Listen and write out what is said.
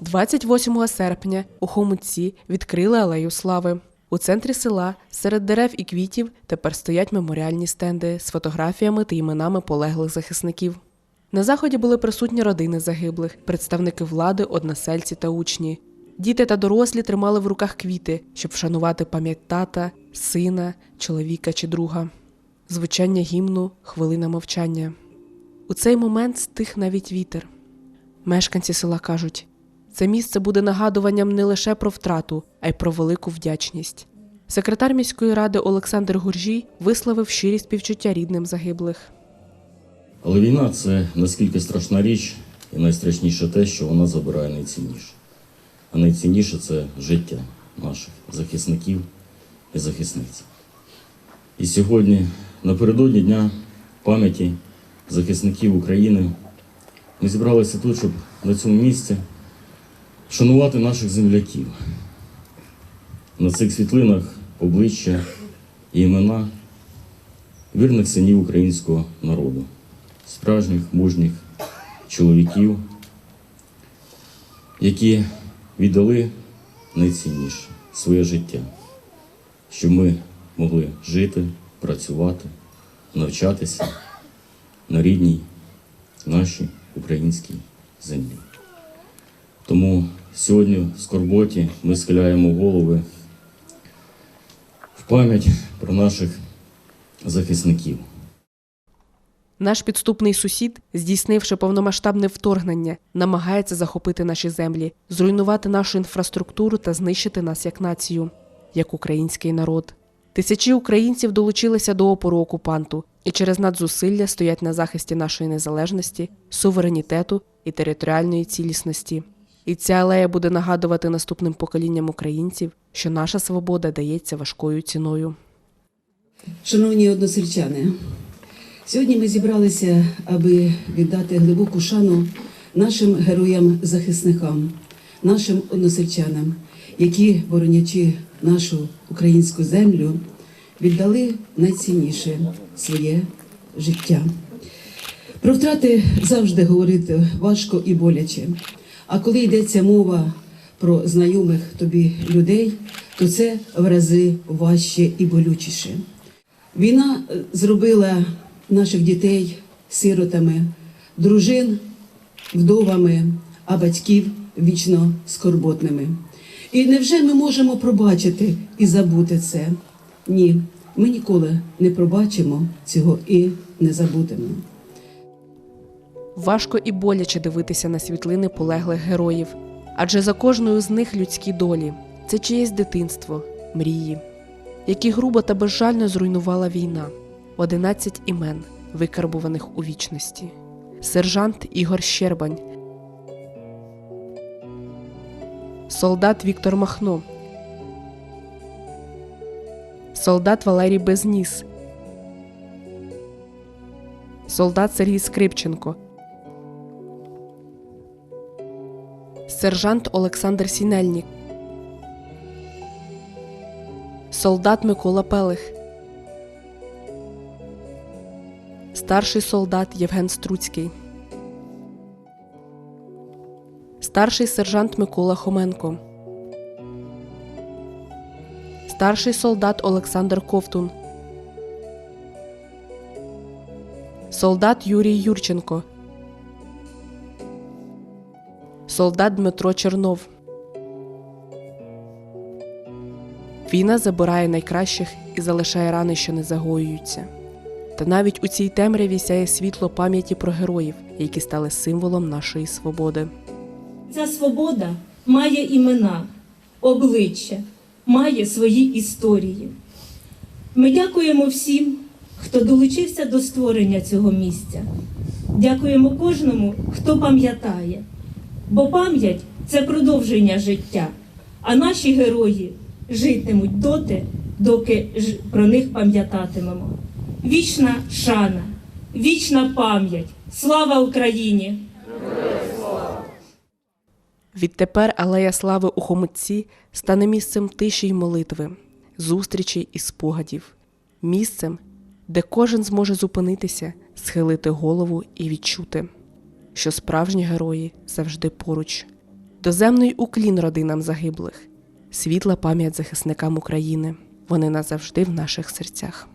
28 серпня у Хомутці відкрили алею слави. У центрі села серед дерев і квітів тепер стоять меморіальні стенди з фотографіями та іменами полеглих захисників. На заході були присутні родини загиблих, представники влади, односельці та учні. Діти та дорослі тримали в руках квіти, щоб вшанувати пам'ять тата, сина, чоловіка чи друга. Звучання гімну, хвилина мовчання. У цей момент стих навіть вітер. Мешканці села кажуть, це місце буде нагадуванням не лише про втрату, а й про велику вдячність. Секретар міської ради Олександр Гуржій висловив щирі співчуття рідним загиблих. Але війна це наскільки страшна річ, і найстрашніше те, що вона забирає найцінніше. А найцінніше це життя наших захисників і захисниць. І сьогодні, напередодні Дня пам'яті захисників України, ми зібралися тут, щоб на цьому місці вшанувати наших земляків. На цих світлинах обличчя і імена вірних синів українського народу справжніх мужніх чоловіків, які віддали найцінніше своє життя, щоб ми могли жити, працювати, навчатися на рідній нашій українській землі. Тому сьогодні в Скорботі ми схиляємо голови в пам'ять про наших захисників. Наш підступний сусід, здійснивши повномасштабне вторгнення, намагається захопити наші землі, зруйнувати нашу інфраструктуру та знищити нас як націю, як український народ. Тисячі українців долучилися до опору окупанту і через надзусилля стоять на захисті нашої незалежності, суверенітету і територіальної цілісності. І ця алея буде нагадувати наступним поколінням українців, що наша свобода дається важкою ціною. Шановні односельчани, сьогодні ми зібралися, аби віддати глибоку шану нашим героям-захисникам, нашим односельчанам, які, боронячи нашу українську землю, віддали найцінніше своє життя. Про втрати завжди говорити важко і боляче. А коли йдеться мова про знайомих тобі людей, то це в рази важче і болючіше. Війна е, зробила наших дітей сиротами, дружин вдовами, а батьків вічно скорботними. І невже ми можемо пробачити і забути це? Ні, ми ніколи не пробачимо цього і не забудемо. Важко і боляче дивитися на світлини полеглих героїв, адже за кожною з них людські долі це чиєсь дитинство, мрії, які грубо та безжально зруйнувала війна, 11 імен, викарбуваних у вічності. Сержант Ігор Щербань, солдат Віктор Махно, солдат Валерій Безніс, солдат Сергій Скрипченко. Сержант Олександр Сінельнік, солдат Микола Пелих, старший солдат Євген Струцький, старший сержант Микола Хоменко, старший солдат Олександр Ковтун, солдат Юрій Юрченко. Солдат Дмитро Чернов. Війна забирає найкращих і залишає рани, що не загоюються. Та навіть у цій темряві сяє світло пам'яті про героїв, які стали символом нашої свободи. Ця свобода має імена, обличчя, має свої історії. Ми дякуємо всім, хто долучився до створення цього місця. Дякуємо кожному, хто пам'ятає. Бо пам'ять це продовження життя, а наші герої житимуть доти, доки про них пам'ятатимемо. Вічна шана, вічна пам'ять. Слава Україні! Відтепер алея слави у Хомутці стане місцем тиші й молитви, зустрічей і спогадів, місцем, де кожен зможе зупинитися, схилити голову і відчути, що справжні герої завжди поруч, Доземний уклін родинам загиблих, світла пам'ять захисникам України. Вони назавжди в наших серцях.